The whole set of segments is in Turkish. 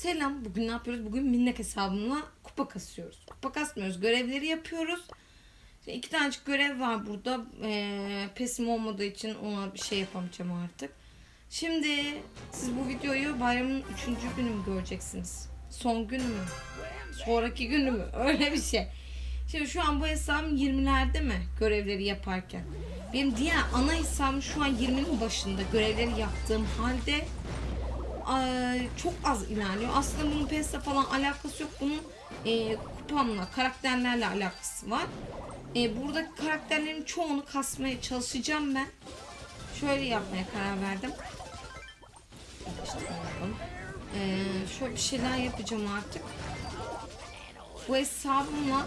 Selam. Bugün ne yapıyoruz? Bugün minnak hesabımla kupa kasıyoruz. Kupa kasmıyoruz. Görevleri yapıyoruz. İşte iki tanecik görev var burada. Ee, pesim olmadığı için ona bir şey yapamayacağım artık. Şimdi siz bu videoyu bayramın üçüncü günü mü göreceksiniz? Son günü mü? Sonraki günü mü? Öyle bir şey. Şimdi şu an bu hesabım 20'lerde mi görevleri yaparken? Benim diğer ana hesabım şu an 20'nin başında görevleri yaptığım halde çok az ilerliyor. Aslında bunun PES'le falan alakası yok. Bunun e, kupamla, karakterlerle alakası var. E, buradaki karakterlerin çoğunu kasmaya çalışacağım ben. Şöyle yapmaya karar verdim. İşte. E, şöyle bir şeyler yapacağım artık. Bu hesabımla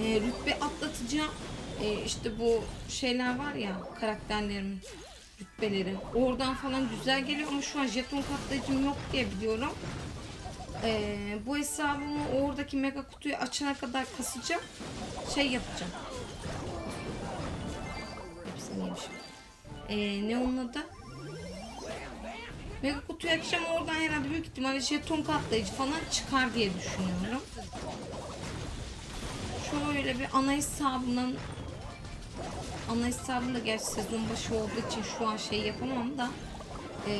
e, rütbe atlatacağım. E, işte bu şeyler var ya karakterlerimin rütbeleri. Oradan falan güzel geliyor ama şu an jeton katlayıcım yok diye biliyorum. Ee, bu hesabımı oradaki mega kutuyu açana kadar kasacağım. Şey yapacağım. Hepsini yemişim. Ee, ne onun adı? Mega kutuyu açacağım oradan herhalde büyük ihtimalle jeton katlayıcı falan çıkar diye düşünüyorum. Şöyle bir ana hesabından ana hesabım da gerçi sezon başı olduğu için şu an şey yapamam da e,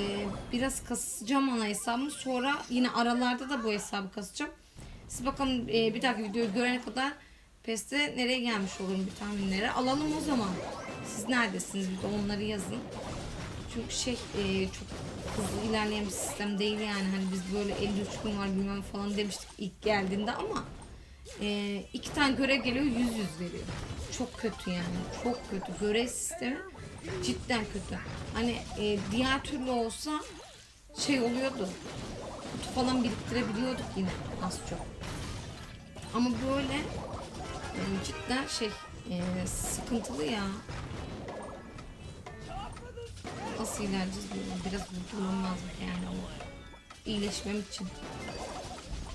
biraz kasacağım ana hesabımı sonra yine aralarda da bu hesabı kasacağım. Siz bakalım e, bir dahaki videoyu görene kadar PES'te nereye gelmiş olurum bir tahminlere. Alalım o zaman. Siz neredesiniz bir de onları yazın. Çünkü şey e, çok hızlı ilerleyen bir sistem değil yani. Hani biz böyle 53 gün var bilmem falan demiştik ilk geldiğinde ama e, iki tane görev geliyor 100 100 veriyor. Çok kötü yani. Çok kötü. Görev sistemi cidden kötü. Hani e, diğer türlü olsa şey oluyordu. Kutu falan biriktirebiliyorduk yine az çok. Ama böyle e, cidden şey e, sıkıntılı ya. Nasıl ilerleyeceğiz bilmiyorum. Biraz vurdurmam lazım yani ama iyileşmem için.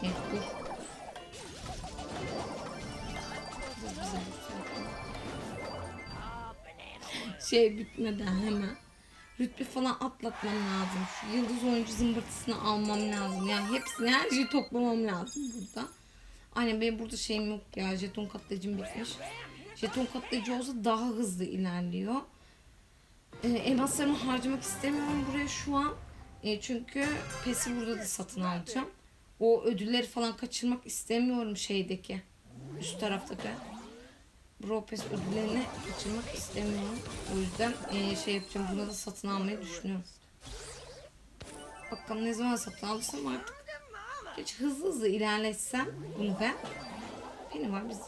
Evet dur. Dur, Şey bitmeden hemen rütbe falan atlatmam lazım. Şu yıldız oyuncu zımbırtısını almam lazım. Yani hepsini her şeyi toplamam lazım burada. Aynen benim burada şeyim yok ya. Jeton katlayıcım bitmiş. Jeton katlayıcı olsa daha hızlı ilerliyor. Ee, elmaslarımı harcamak istemiyorum buraya şu an. E, çünkü PES'i burada da satın alacağım. O ödülleri falan kaçırmak istemiyorum şeydeki. Üst taraftaki. Bro PES ödüllerini kaçırmak istemiyorum. O yüzden e, şey yapacağım. Bunu da satın almayı düşünüyorum. Bakalım ne zaman satın alırsam artık. Hiç hızlı hızlı ilerletsem bunu ben. Benim var biz de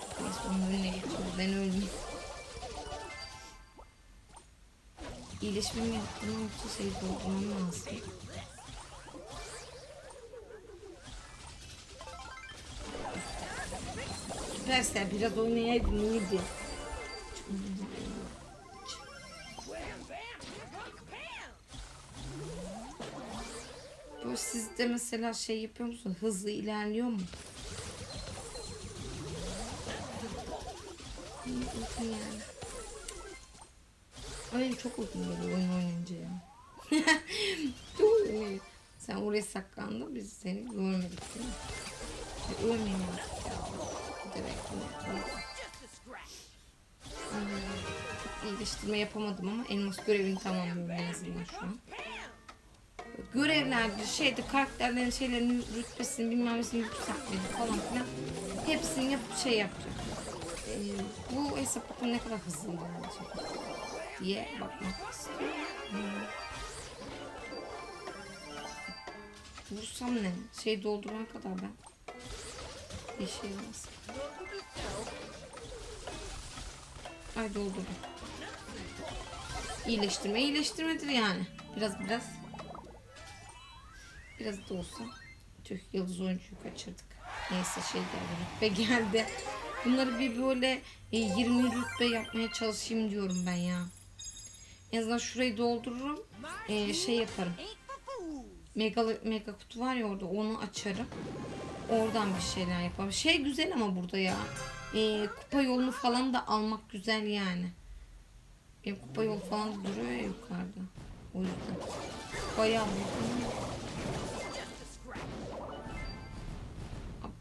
tutmayız. Onun önüne geçiyoruz. Ben ölmeyeyim. İyileşmemi yaptığım için şey doldurmam lazım. Süpersel biraz oynayaydın iyiydi. Böyle siz de mesela şey yapıyor musun? Hızlı ilerliyor mu? Öyle çok uykum geliyor oyun oynayınca ya. Sen oraya saklandın biz seni görmedik değil mi? Ya. Demek ki. Hmm, iyileştirme yapamadım ama elmas görevini tamamlıyorum en azından şu an. Görevlerde şeyde karakterlerin şeylerin rütbesini bilmem nesini yükseltmedi falan filan. Hepsini yapıp şey yapacağım. Ee, bu hesap bakalım ne kadar hızlı ilerleyecek diye bakmak istiyorum. Hmm. Vursam ne? Şey doldurana kadar ben. Bir şey olmaz. Ay doldurdum. İyileştirme iyileştirmedir yani. Biraz biraz. Biraz da olsa. Tüh yıldız oyuncuyu kaçırdık. Neyse şey geldi rütbe geldi. Bunları bir böyle e, 20 rütbe yapmaya çalışayım diyorum ben ya. En azından şurayı doldururum. E, şey yaparım. Mega, mega kutu var ya orada onu açarım. Oradan bir şeyler yaparım. Şey güzel ama burada ya. E, kupa yolunu falan da almak güzel yani. Benim kupa yolu falan da duruyor ya yukarıda. O yüzden. Bayağı buldum.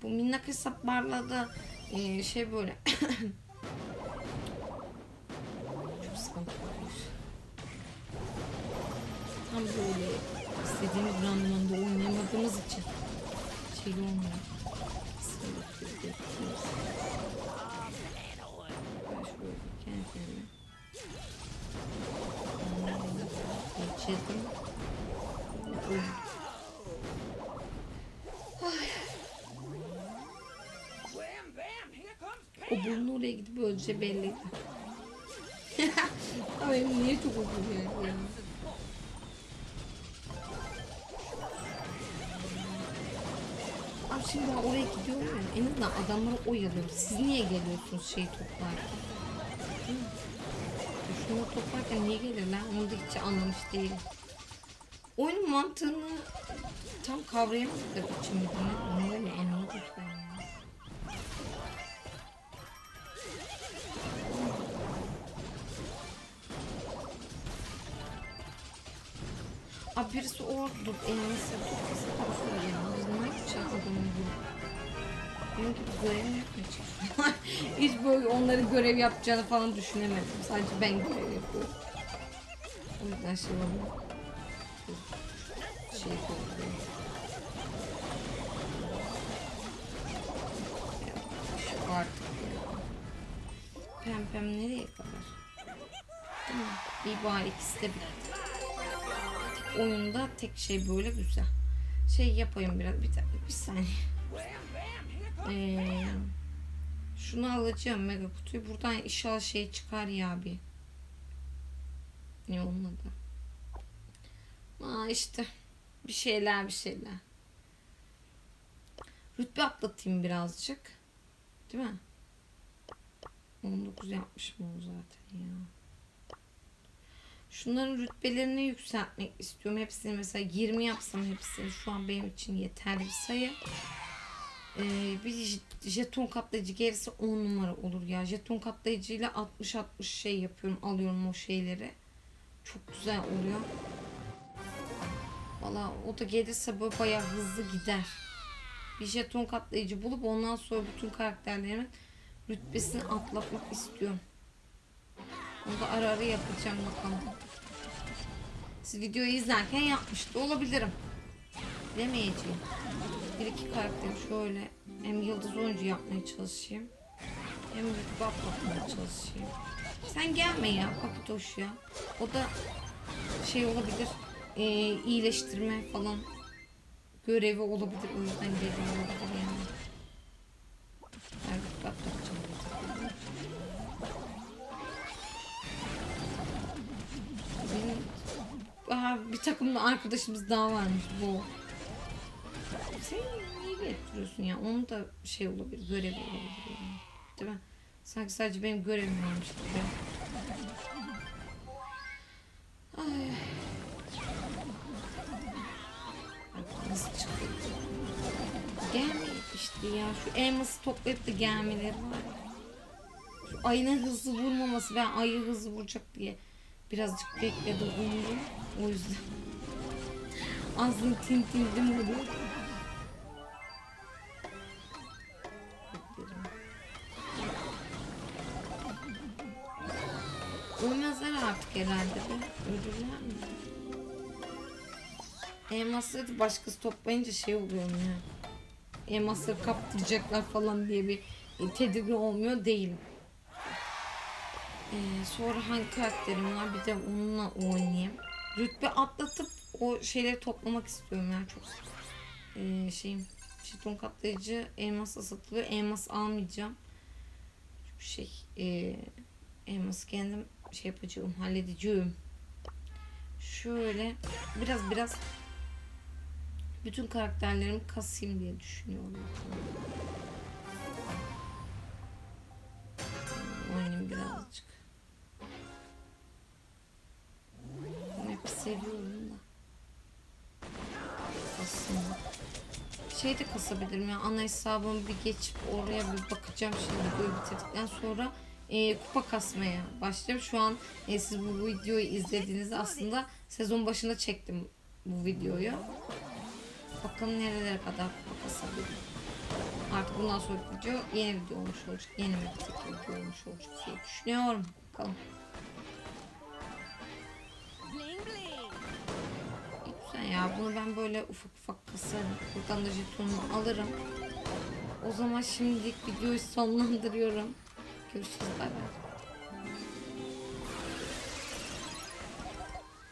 Bu minnak hesaplarla da e, şey böyle çok sıkıntı. Tam böyle istediğimiz randımanda oynayamadığımız için şey olmuyor. Sıkıntı kendimi geçirdim. O burnu oraya gidip öleceği belliydi. Ay niye çok uzun yani ya. Abi şimdi ben oraya gidiyorum ya. En azından adamları oyalıyorum. Siz niye geliyorsunuz şey toplarken? Şunu toplarken niye gelirler? Onu da hiç anlamış değilim. Oyunun mantığını tam kavrayamadık da içimde. Ne öyle anladık ben ya. Abi birisi orada dur. Eğlense tutması tarafı ya. Biz ne yapacağız adamın gibi görev mi? Hiç böyle onların görev yapacağını falan düşünemedim. Sadece ben görev yapıyorum. O yüzden şey olmuyor. Şey yapıyorum. Şu artık. Pem pem nereye kadar? Bir bari ikisi de bitti oyunda tek şey böyle güzel. Şey yapayım biraz bir bir saniye. Ee, şunu alacağım mega kutuyu. Buradan inşallah şey çıkar ya bir. Ne onun adı? Aa işte bir şeyler bir şeyler. Rütbe atlatayım birazcık. Değil mi? 19 yapmışım o zaten ya. Şunların rütbelerini yükseltmek istiyorum. Hepsini mesela 20 yapsam hepsini şu an benim için yeterli bir sayı. Ee, bir jeton katlayıcı gerisi 10 numara olur ya. Jeton katlayıcıyla 60-60 şey yapıyorum. Alıyorum o şeyleri. Çok güzel oluyor. Valla o da gelirse böyle bayağı hızlı gider. Bir jeton katlayıcı bulup ondan sonra bütün karakterlerimin rütbesini atlatmak istiyorum. Onu da ara ara yapacağım bakalım. Siz videoyu izlerken yapmış da olabilirim. Bilemeyeceğim. Bir iki karakteri şöyle hem yıldız oyuncu yapmaya çalışayım. Hem rütbe atlatmaya çalışayım. Sen gelme ya Pakitoş ya. O da şey olabilir. E, iyileştirme falan görevi olabilir. O yüzden geliyor olabilir yani. Benim Aha, bir takımda arkadaşımız daha varmış bu. Sen niye getiriyorsun ya? Onun da şey olabilir, görevi olabilir yani. Değil mi? Sanki sadece benim görevim varmış gibi. Ay. Nasıl çıktı? Gelmiyor işte ya. Şu elması toplayıp da gelmeleri var. Şu ayının hızlı vurmaması. Ben ayı hızlı vuracak diye birazcık bekledim uyudum. O yüzden. Ağzım tintildim oluyor. Ölmezler artık herhalde be. Ölürler mi? Elmasları başkası toplayınca şey oluyor ya. Elmasları kaptıracaklar falan diye bir tedirgin olmuyor değilim. Ee, sonra hangi karakterim var bir de onunla oynayayım. Rütbe atlatıp o şeyleri toplamak istiyorum yani çok ee, şeyim jeton katlayıcı elmasla satılıyor. Elmas almayacağım. Çünkü şey ee, elması kendim şey yapacağım halledeceğim. Şöyle biraz biraz bütün karakterlerimi kasayım diye düşünüyorum. Oynayayım birazcık. Map'i seviyorum da. Aslında. Şey de kasabilirim ya. Ana hesabımı bir geçip oraya bir bakacağım şimdi videoyu bitirdikten sonra e, kupa kasmaya başlayacağım. Şu an e, siz bu videoyu izlediğinizde aslında sezon başında çektim bu videoyu. Bakalım nerelere kadar kupa kasabilirim. Artık bundan sonraki video yeni video olmuş olacak. Yeni tek video olmuş olacak diye düşünüyorum. Bakalım. Güzel ya bunu ben böyle ufak ufak kasarım. Buradan da jetonumu alırım. O zaman şimdilik videoyu sonlandırıyorum. Görüşürüz bay bay.